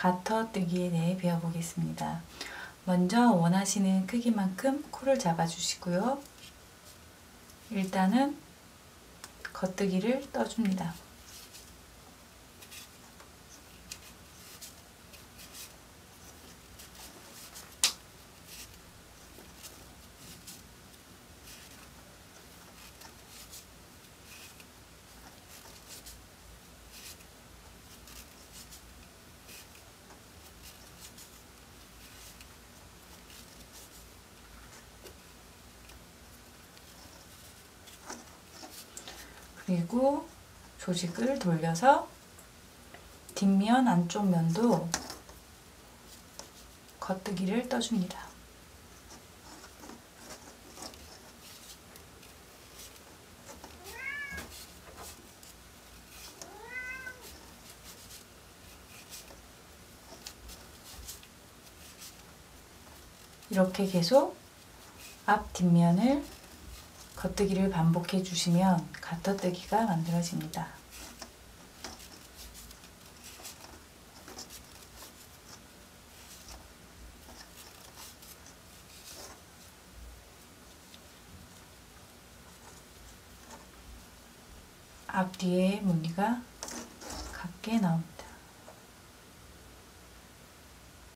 가터뜨기에 대해 배워보겠습니다. 먼저 원하시는 크기만큼 코를 잡아주시고요. 일단은 겉뜨기를 떠줍니다. 그리고 조직을 돌려서 뒷면 안쪽 면도 겉뜨기를 떠줍니다. 이렇게 계속 앞 뒷면을 겉뜨기를 반복해 주시면 가터뜨기가 만들어집니다. 앞뒤의 무늬가 같게 나옵니다.